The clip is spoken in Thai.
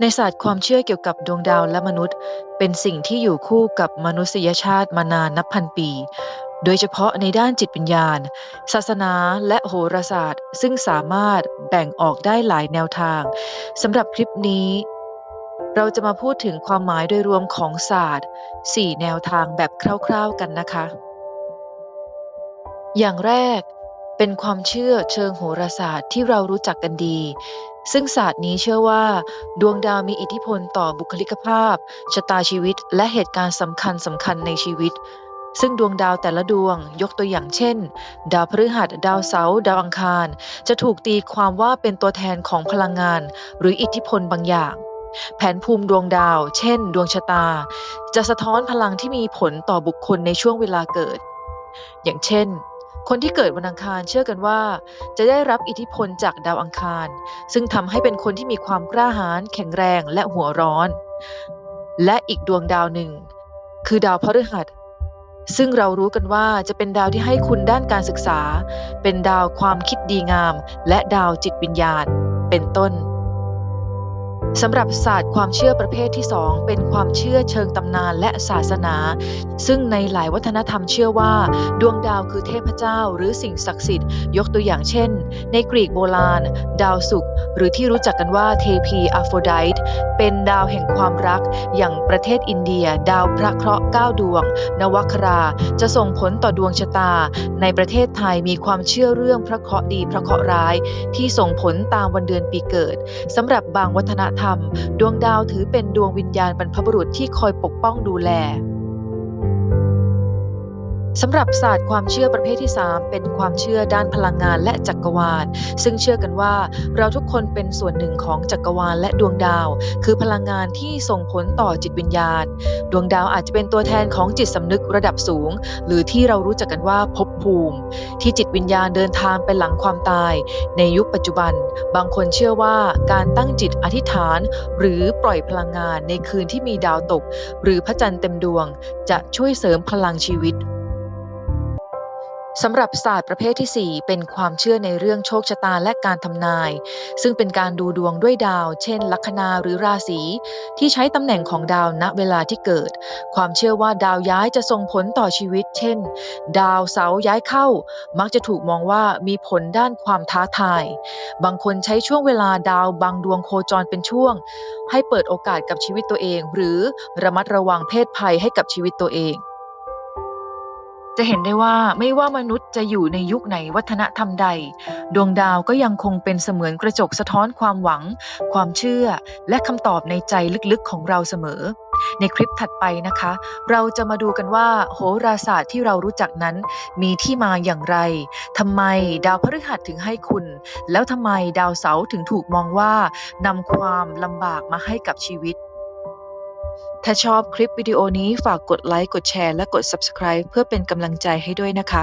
ในศาสตร์ความเชื่อเกี่ยวกับดวงดาวและมนุษย์ เป็นสิ่งที่อยู่คู่กับมนุษยชาติมานานนับพันปี โดยเฉพาะในด้านจิตวิญญาณ ศาสนาและโหราศาสตร์ ซึ่งสามารถแบ่งออกได้หลายแนวทางสำหรับคลิปนี้ เราจะมาพูดถึงความหมายโดยรวมของศาสตร์ 4 แนวทางแบบคร่าว ๆกันนะคะ อย่างแรกเป็นความเชื่อเชิงโหราศาสตร์ที่เรารู้จักกันดี ซึ่งศาสตร์นี้เชื่อว่า ดวงดาวมีอิทธิพลต่อบุคลิกภาพ ชะตาชีวิต และเหตุการณ์สำคัญสำคัญในชีวิต ซึ่งดวงดาวแต่ละดวงยกตัวอย่างเช่น ดาวพฤหัส ดาวเสาร์ดาวอังคาร จะถูกตีความว่าเป็นตัวแทนของพลังงาน หรืออิทธิพลบางอย่างแผนภูมิดวงดาว เช่น ดวงชะตา จะสะท้อนพลังที่มีผลต่อบุคคลในช่วงเวลาเกิด อย่างเช่น คนที่เกิดวันอังคารเชื่อกันว่า จะได้รับอิทธิพลจากดาวอังคาร ซึ่งทำให้เป็นคนที่มีความกล้าหาญแข็งแรงและหัวร้อน และอีกดวงดาวหนึ่ง คือดาวพฤหัส ซึ่งเรารู้กันว่าจะเป็นดาวที่ให้คุณด้านการศึกษา เป็นดาวความคิดดีงาม และดาวจิตวิญญาณ เป็นต้น สำหรับศาสตร์ความเชื่อประเภทที่ 2 เป็นความเชื่อเชิงตำนานและศาสนา ซึ่งในหลายวัฒนธรรมเชื่อว่า ดวงดาวคือเทพเจ้าหรือสิ่งศักดิ์สิทธิ์ ยกตัวอย่างเช่น ในกรีกโบราณ ดาวศุกร์หรือที่รู้จักกันว่าเทพีอะโฟไดต์เป็นดาวแห่งความรัก อย่างประเทศอินเดีย ดาวพระเคราะห์9ดวง นวครา จะส่งผลต่อดวงชะตา ในประเทศไทยมีความเชื่อเรื่องพระเคราะห์ดีพระเคราะห์ร้าย ที่ส่งผลตามวันเดือนปีเกิดสำหรับบางวัฒนธรรมดวงดาวถือเป็นดวงวิญญาณบรรพบุรุษที่คอยปกป้องดูแล สำหรับศาสตร์ความเชื่อประเภทที่ 3 เป็นความเชื่อด้านพลังงานและจักรวาล ซึ่งเชื่อกันว่าเราทุกคนเป็นส่วนหนึ่งของจักรวาลและดวงดาว คือพลังงานที่ส่งผลต่อจิตวิญญาณ ดวงดาวอาจจะเป็นตัวแทนของจิตสำนึกระดับสูง หรือที่เรารู้จักกันว่าภพภูมิ ที่จิตวิญญาณเดินทางไปหลังความตาย ในยุคปัจจุบัน บางคนเชื่อว่าการตั้งจิตอธิษฐาน หรือปล่อยพลังงานในคืนที่มีดาวตก หรือพระจันทร์เต็มดวง จะช่วยเสริมพลังชีวิต สำหรับศาสตร์ประเภทที่ 4 เป็นความเชื่อในเรื่องโชคชะตาและการทำนาย ซึ่งเป็นการดูดวงด้วยดาว เช่น ลัคนาหรือราศีที่ใช้ตำแหน่งของดาวณเวลาที่เกิด ความเชื่อว่าดาวย้ายจะส่งผลต่อชีวิต เช่น ดาวเสาร์ย้ายเข้า มักจะถูกมองว่ามีผลด้านความท้าทาย บางคนใช้ช่วงเวลาดาวบางดวงโคจรเป็นช่วง ให้เปิดโอกาสกับชีวิตตัวเอง หรือระมัดระวังเพศภัยให้กับชีวิตตัวเอง จะเห็นได้ว่าไม่ว่ามนุษย์จะอยู่ในยุคไหนวัฒนธรรมใด ดวงดาวก็ยังคงเป็นเสมือนกระจกสะท้อนความหวัง ความเชื่อ และคำตอบในใจลึกๆของเราเสมอ ในคลิปถัดไปนะคะ เราจะมาดูกันว่า โหราศาสตร์ที่เรารู้จักนั้น มีที่มาอย่างไรทำไมดาวพฤหัสถึงให้คุณ แล้วทำไมดาวเสาร์ถึงถูกมองว่านำความลำบากมาให้กับชีวิต ถ้าชอบคลิปวิดีโอนี้ฝากกดไลค์ กดแชร์ และกด Subscribe เพื่อเป็นกำลังใจให้ด้วยนะคะ